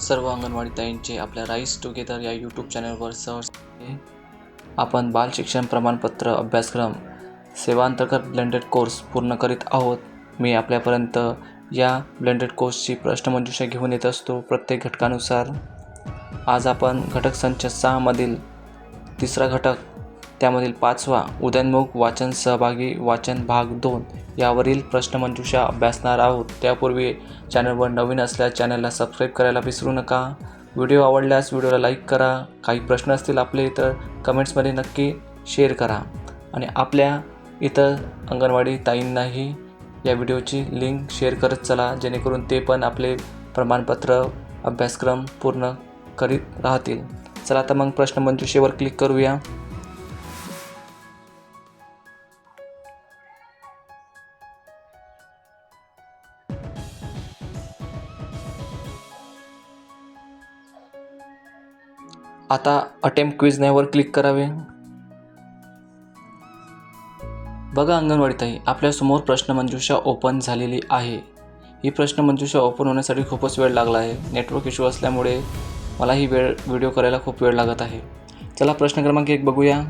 सर्व अंगणवाडी ताईंचे आपल्या rice together या यूट्यूब चॅनलवर सहज आपण बाल शिक्षण प्रमाणपत्र अभ्यासक्रम सेवांतर्गत ब्लेंडेड कोर्स पूर्ण करीत आहोत. मी आपल्यापर्यंत या ब्लेंडेड कोर्सची प्रश्नमंजुषा घेऊन येत असतो प्रत्येक घटकानुसार. आज आपण घटक संच सहामधील तिसरा घटक त्यामधील पाचवा उदयनमुख वाचन सहभागी वाचन भाग दोन यावरील प्रश्नमंजुषा अभ्यासणार आहोत. त्यापूर्वी चॅनलवर नवीन असल्यास चॅनलला सबस्क्राईब करायला विसरू नका. व्हिडिओ आवडल्यास व्हिडिओला लाईक करा. काही प्रश्न असतील आपले तर कमेंट्समध्ये नक्की शेअर करा. आणि आपल्या इतर अंगणवाडी ताईंनाही या व्हिडिओची लिंक शेअर करत चला जेणेकरून ते पण आपले प्रमाणपत्र अभ्यासक्रम पूर्ण करीत राहतील. चला आता मग प्रश्नमंजुषेवर क्लिक करूया. आता अटेम्प्ट क्विज नावावर क्लिक करावे. बघा अंगणवाडी ताई आपल्यासमोर प्रश्नमंजुषा ओपन झालेली आहे. ही प्रश्नमंजुषा ओपन होण्यासाठी खूपच वेळ लागला आहे. नेटवर्क इश्यू असल्यामुळे मला ही वेळ व्हिडिओ करायला खूप वेळ लागत आहे. चला प्रश्न क्रमांक एक बघूया.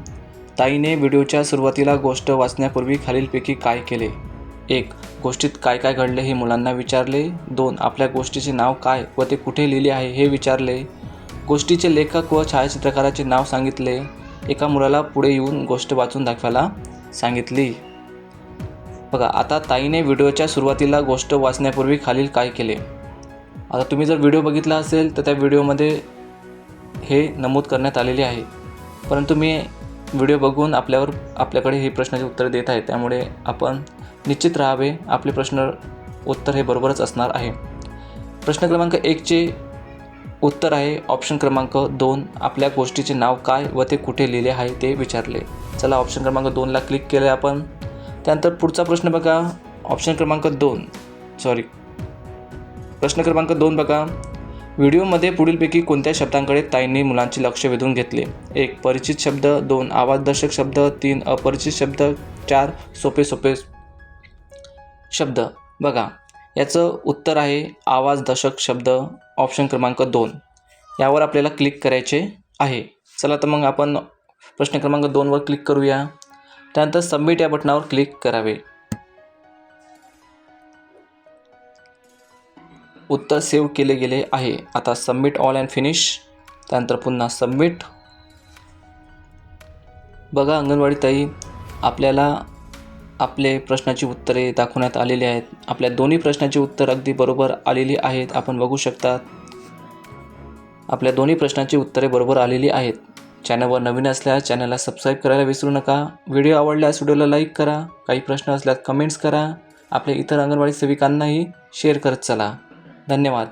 ताईने व्हिडिओच्या सुरुवातीला गोष्ट वाचण्यापूर्वी खालीलपैकी काय केले? एक गोष्टीत काय काय घडले हे मुलांना विचारले. दोन आपल्या गोष्टीचे नाव काय व ते कुठे लिहिले आहे हे विचारले. गोष्टीचे लेखक व छायाचित्रकाराचे नाव सांगितले. एका मुलाला पुढे येऊन गोष्ट वाचून दाखवायला सांगितली. बघा आता ताईने व्हिडिओच्या सुरुवातीला गोष्ट वाचण्यापूर्वी खालील काय केले? आता तुम्ही जर व्हिडिओ बघितला असेल तर त्या व्हिडिओमध्ये हे नमूद करण्यात आलेले आहे. परंतु मी व्हिडिओ बघून आपल्यावर आपल्याकडे हे प्रश्नाचे उत्तर देत आहे. त्यामुळे आपण निश्चित राहावे आपले प्रश्न उत्तर हे बरोबरच असणार आहे. प्रश्न क्रमांक एकचे उत्तर आहे ऑप्शन क्रमांक दोन. आपल्या गोष्टीचे नाव काय व ते कुठे लिहिले आहे ते विचारले. चला ऑप्शन क्रमांक दोनला क्लिक केले आपण. त्यानंतर पुढचा प्रश्न बघा. ऑप्शन क्रमांक दोन. सॉरी प्रश्न क्रमांक दोन बघा. व्हिडिओमध्ये पुढीलपैकी कोणत्या शब्दांकडे ताईंनी मुलांचे लक्ष वेधून घेतले? एक परिचित शब्द. दोन आवाजदर्शक शब्द. तीन अपरिचित शब्द. चार सोपे सोपे शब्द. बघा. याचं उत्तर आहे आवाज दशक शब्द ऑप्शन क्रमांक दोन. यावर आपल्याला क्लिक करायचे आहे. चला तर मग आपण प्रश्न क्रमांक दोनवर क्लिक करूया. त्यानंतर सबमिट या बटनावर क्लिक करावे. उत्तर सेव्ह केले गेले आहे. आता सबमिट ऑल अँड फिनिश त्यानंतर पुन्हा सबमिट बघा अंगणवाडी ताई आपल्याला आपले प्रश्नाची उत्तरे दाखवण्यात आलेली आहेत. आपल्या दोन्ही प्रश्नाची उत्तर अगदी बरोबर आलेली आहेत आपण बघू शकता. आपल्या दोन्ही प्रश्नाची उत्तरे बरोबर आलेली आहेत. चॅनलवर नवीन असल्यास चॅनलला सबस्क्राईब करायला विसरू नका. व्हिडिओ आवडल्यास व्हिडिओला लाईक करा. काही प्रश्न असल्यास कमेंट्स करा. आपल्या इतर अंगणवाडी सेविकांनाही शेअर करत चला. धन्यवाद.